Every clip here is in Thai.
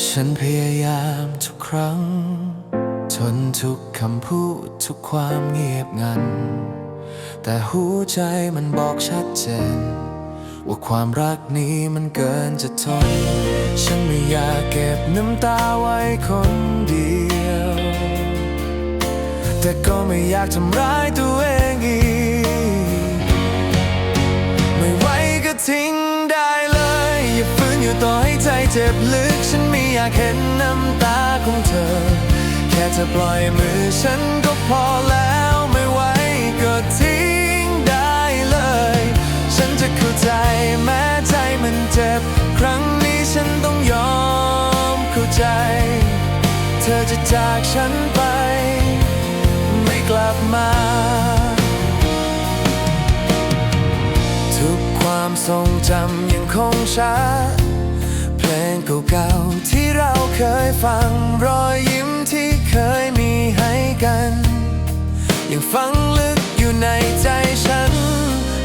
ฉันพยายามทุกครั้ง ทนทุกคำพูดทุกความเงียบงัน แต่หัวใจมันบอกชัดเจน ว่าความรักนี้มันเกินจะทน ฉันไม่อยากเก็บน้ำตาไว้คนเดียว แต่ก็ไม่อยากทำร้ายตัวเองอีก ไม่ไหวก็ทิ้งได้เลย อย่าฝืนอยู่ต่อให้ใจเจ็บลึกฉันม่อยากเห็นน้ำตาของเธอ แค่จะปล่อยมือฉันก็พอแล้วไม่ไหวก็ทิ้งได้เลย ฉันจะเข้าใจแม้ใจมันเจ็บ ครั้งนี้ฉันต้องยอมเข้าใจ เธอจะจากฉันไป ไม่กลับมาทุกความทรงจำยังคงชัด งเก่าๆที่เราเคยฟังรอยยิ้มที่เคยมีให้กัน ยังฝังลึกอยู่ในใจฉัน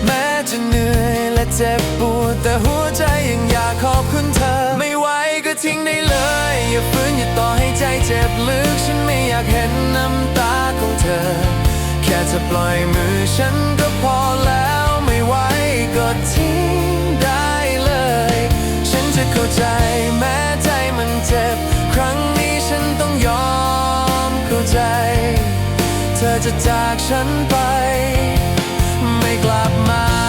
แม้จะเหนื่อยและเจ็บปวดแต่หัวใจยังอยากขอบคุณเธอ ไม่ไหวก็ทิ้งได้เลย อย่าฝืนอย่าต่อให้ใจเจ็บลึกฉันไม่อยากเห็นน้ำตาของเธอ แค่จะปล่อยมือฉันก็ เธอจะจากฉันไป ไม่กลับมา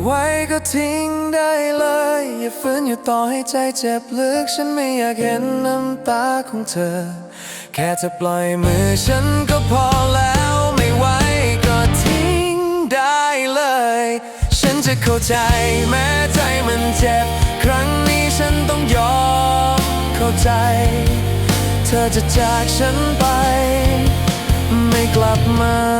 ไม่ไหวก็ทิ้งได้เลย อย่าฝืนอยู่ต่อให้ใจเจ็บลึก ฉันไม่อยากเห็นน้ำตาของเธอ แค่จะปล่อยมือฉันก็พอแล้วไม่ไหวก็ทิ้งได้เลย ฉันจะเข้าใจแม้ใจมันเจ็บ ครั้งนี้ฉันต้องยอมเข้าใจ เธอจะจากฉันไป ไม่กลับมา